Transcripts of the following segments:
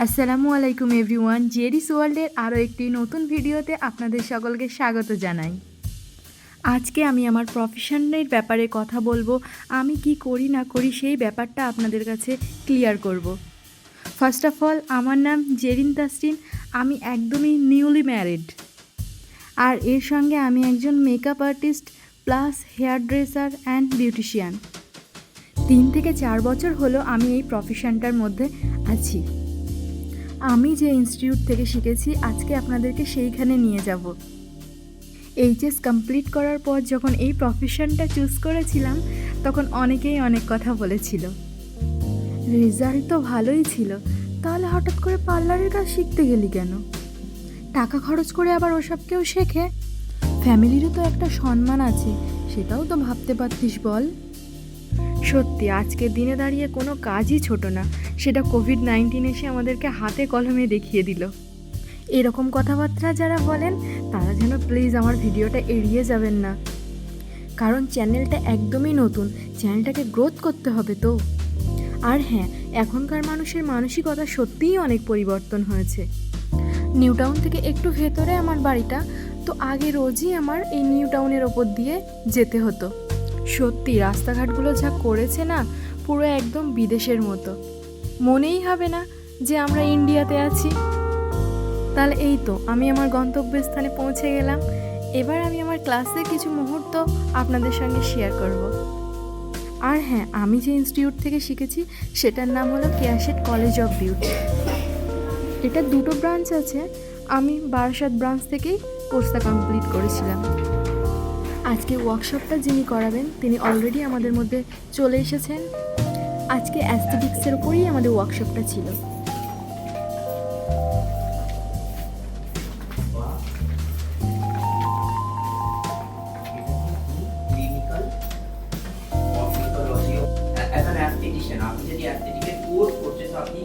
আসসালামু আলাইকুম এভরিওয়ান জেরিস ওয়ার্ল্ডের আরও একটি নতুন ভিডিওতে আপনাদের সকলকে স্বাগত জানাই। আজকে আমি আমার প্রফেশনের ব্যাপারে কথা বলব, আমি কি করি না করি সেই ব্যাপারটা আপনাদের কাছে ক্লিয়ার করব। ফার্স্ট অফ অল, আমার নাম জেরিন তাসরিন, আমি একদমই নিউলি ম্যারিড। আর এর সঙ্গে আমি একজন makeup artist, plus hair dresser and beautician. তিন থেকে চার বছর হলো আমি এই প্রফেশনটার মধ্যে আছি। আমি যে ইনস্টিটিউট থেকে শিখেছি, আজকে আপনাদেরকে সেইখানে নিয়ে যাব। এইচএস কমপ্লিট করার পর যখন এই প্রফেশনটা চুজ করেছিলাম, তখন অনেকেই অনেক কথা বলেছিল। রেজাল্ট তো ভালোই ছিল, তাহলে হঠাৎ করে পার্লারের কাজ শিখতে গেলি কেন? টাকা খরচ করে আবার ওসব কেউ শেখে? ফ্যামিলিরও তো একটা সম্মান আছে, সেটাও তো ভাবতে পারতিস বল। সত্যি, আজকের দিনে দাঁড়িয়ে কোনো কাজই ছোট না। সেটা কোভিড নাইন্টিন এসে আমাদেরকে হাতে কলমে দেখিয়ে দিল। এরকম কথাবার্তা যারা বলেন, তারা যেন প্লিজ আমার ভিডিওটা এড়িয়ে যাবেন না। কারণ চ্যানেলটা একদমই নতুন চ্যানেলটাকে গ্রোথ করতে হবে তো। আর হ্যাঁ এখনকার মানুষের মানসিকতা সত্যিই অনেক পরিবর্তন হয়েছে। নিউ টাউন থেকে একটু ভেতরে আমার বাড়িটা, তো আগে রোজই আমার এই নিউ টাউনের ওপর দিয়ে যেতে হতো। সত্যি রাস্তাঘাটগুলো যা করেছে না, পুরো একদম বিদেশের মতো। মনেই হবে না যে আমরা ইন্ডিয়াতে আছি। তাহলে এই তো, আমি আমার গন্তব্যস্থানে পৌঁছে গেলাম। এবার আমি আমার ক্লাসের কিছু মুহূর্ত আপনাদের সঙ্গে শেয়ার করব। আর হ্যাঁ আমি যে ইনস্টিটিউট থেকে শিখেছি, সেটার নাম হলো কেয়াশেট কলেজ অফ বিউটি এটা দুটো ব্রাঞ্চ আছে, আমি বারাসাত ব্রাঞ্চ থেকেই কোর্সটা কমপ্লিট করেছিলাম। আজকে ওয়ার্কশপটা যিনি করাবেন, তিনি অলরেডি আমাদের মধ্যে চলে এসেছেন। আজকে অ্যাস্থেটিক্সের উপরেই আমাদের ওয়ার্কশপটা ছিল। Clinical cosmetology as an aesthetician আপনি যদি অ্যাস্থেটিকের কোর্স করছেন, তো আপনি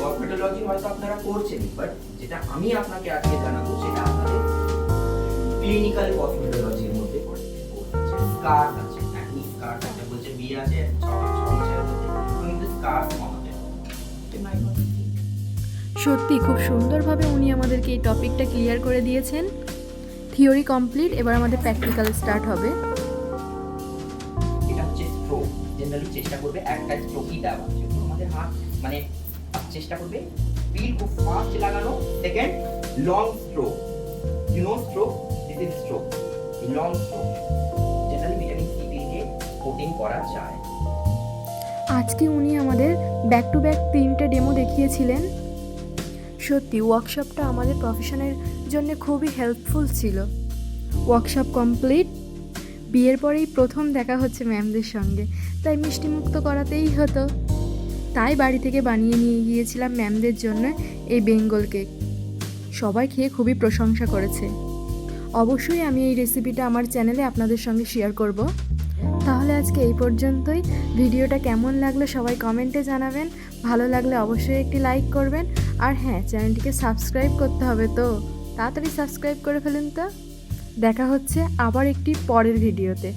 কসমেটোলজি হয়তো আপনারা করছেন বাট যেটা আমি আপনাকে আজকে জানাব সেটা আপনাদের ক্লিনিক্যাল কসমেটোলজির মধ্যে পড়ে। স্কার্ট আছে অ্যাকনি স্কার্ট আছে বলছে বিয়ে আছে ছ ছ মাসের মধ্যে কিন্তু স্কার্ট কমাতে সত্যি খুব সুন্দরভাবে উনি আমাদেরকে এই টপিকটা ক্লিয়ার করে দিয়েছেন। থিওরি কমপ্লিট এবার আমাদের প্র্যাকটিক্যাল স্টার্ট হবে। এটা হচ্ছে স্ট্রোক জেনারেলি চেষ্টা করবে একটা স্ট্রোকই দেওয়া আমাদের হাত মানে চেষ্টা করবে। পিল খুব ফাস্ট লাগানো। Second long stroke you know stroke this is stroke long stroke generally vitamin C দিয়ে কোটিং করা যায়। আজকে উনি আমাদের ব্যাক টু ব্যাক তিনটে ডেমো দেখিয়েছিলেন। সত্যি ওয়ার্কশপটা আমাদের প্রফেশনের জন্য খুবই হেল্পফুল ছিল। ওয়ার্কশপ কমপ্লিট বিয়ের পরেই প্রথম দেখা হচ্ছে ম্যামদের সঙ্গে। তাই মিষ্টি মুক্ত করাতেই হতো। তাই বাড়ি থেকে বানিয়ে নিয়ে গিয়েছিলাম ম্যামদের জন্য এই বেঙ্গল কেক। সবাই খেয়ে খুবই প্রশংসা করেছে। অবশ্যই আমি এই রেসিপিটা আমার চ্যানেলে আপনাদের সঙ্গে শেয়ার করব। তাহলে আজকে এই পর্যন্তই। ভিডিওটা কেমন লাগল সবাই কমেন্টে জানাবেন। ভালো লাগলে অবশ্যই একটি লাইক করবেন। আর হ্যাঁ চ্যানেলটিকে সাবস্ক্রাইব করতে হবে তো। তাড়াতাড়ি সাবস্ক্রাইব করে ফেলুন তো। দেখা হচ্ছে আবার একটি পরের ভিডিওতে।